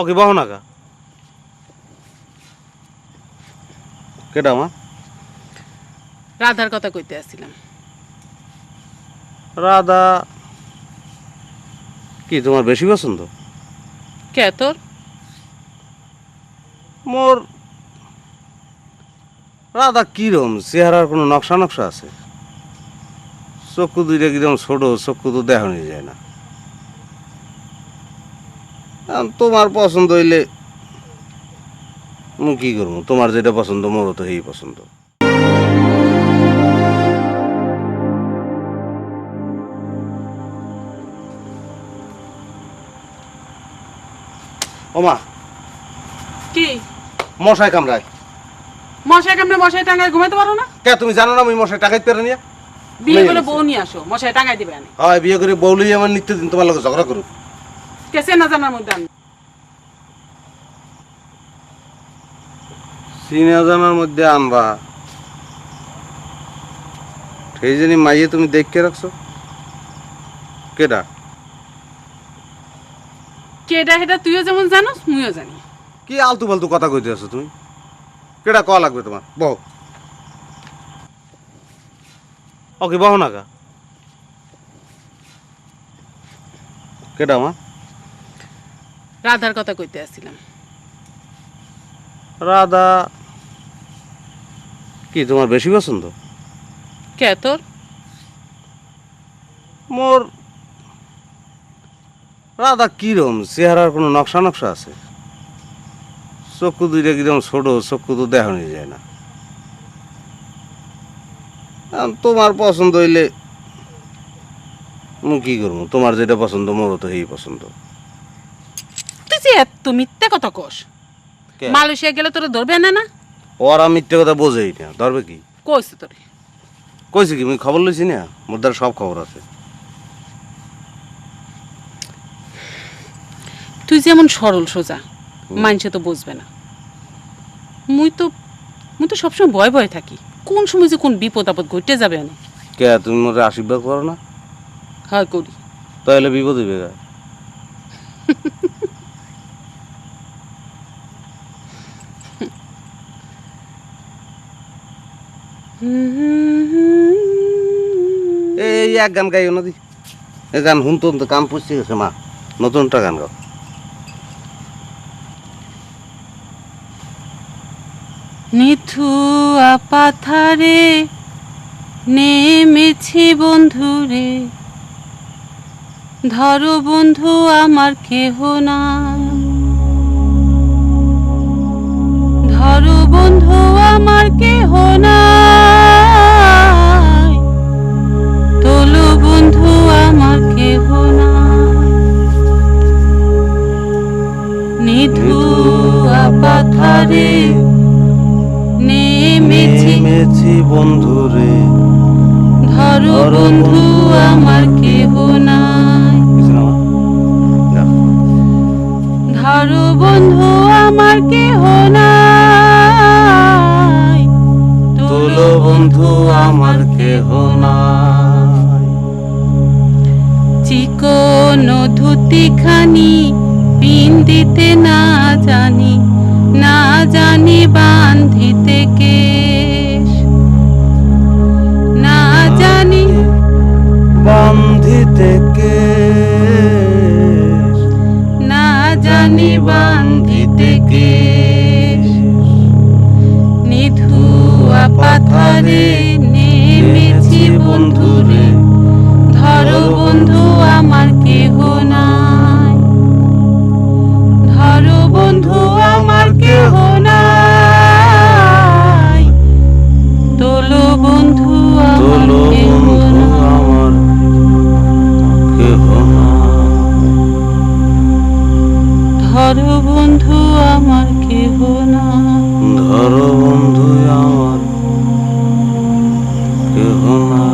ওকে বহ না কা কেটা মা? রাধার কথা কইতে আসছিলাম। রাধা কি তোমার বেশি পছন্দ? কে তোর? মোর রাধা কিরম চেহারার কোনো নকশা নকশা আছে? চক্ষু দুইটা কিরম ছোট চক্ষু তো দেখানো যায় না। তোমার পছন্দ হইলে মু কি করব? তোমার যেটা পছন্দ মোরও তো এই পছন্দ। ওমা কি? কামড়ায়। কামড়ে ঘুমাইতে পারো না? কে তুমি জানো না আমি মশাই টাকাইতে পারে নিয়ে বিয়ে করে। বউ নিয়ে আসো মশাই টাঙ্গাই দিবে আনে। হয় বিয়ে করে বউলি আমার নিত্যদিন তোমার লোক ঝগড়া করুক। কেসে না জানার মধ্যে আমি। চিনা জানার মধ্যে আনবা। সেই জানি মাইয়ে তুমি দেখকে রাখছো? কেডা? কেডা হেটা তুইও যেমন জানোস মুইও জানি। কি আলতু ফালতু কথা কইতে আছো তুমি? কেডা ক লাগবে তোমার? বহ। ওকে বহ না কা কেডা মা? রাধার কথা কইতে আসছিলাম। রাধা কি তোমার বেশি পছন্দ? কে তোর? মোর রাধা কিরম? চেহারার কোনো নকশা নকশা আছে? চক্ষু দুইটা কিরম ছোট চক্ষু তো দেখানো যায় না। তোমার পছন্দ হইলে কি করব? তোমার যেটা পছন্দ মোরও তো এই পছন্দ। তুই যে এত মিথ্যে কথা কস? মালয়েশিয়া গেলে তোরা ধরবে না না? ওর মিথ্যে কথা বোঝেই না। ধরবে কি? কইছে তোরে। কইছে কি? খবর লইছি না? মোর দ্বারা সব খবর আছে। তুই যেমন সরল সোজা মানুষে তো বুঝবে না। মুই তো মুই তো সবসময় ভয় ভয় থাকি। কোন সময় যে কোন বিপদ আপদ ঘটে যাবে আনে কে? তুমি মোরে আশীর্বাদ করো না? হয় করি। তাহলে বিপদ হইবে এই এক গান গাইও না দি। এই গান শুনতো তো, কাম পুষতে গেছে, মা। নতুনটা গান গাও। নিথুয়া পাথারে নেমেছি বন্ধুরে। ধরো বন্ধু, আমার কেহ না ধরো বন্ধু, আমার কেহ নাই। পাথারে নেমেছি। মেছি বন্ধুরে ধরো বন্ধু আমার কেহ নাই। ধরো বন্ধু আমার কেহ নাই। তোলো বন্ধু আমার কেহ নাই। চিকন ধুতি খানি পিন্দিতে না জানি জানি বান্ধিতে কেশ। না জানি বান্ধিতে কে না জানি বান্ধিতে কেশ। নিধুয়া পাথারে নেমেছি বন্ধুরে। ধরো বন্ধু আমার কেহ নাই ধরো বন্ধু আমার কেহ না। ধরো বন্ধু আমার কেহ না।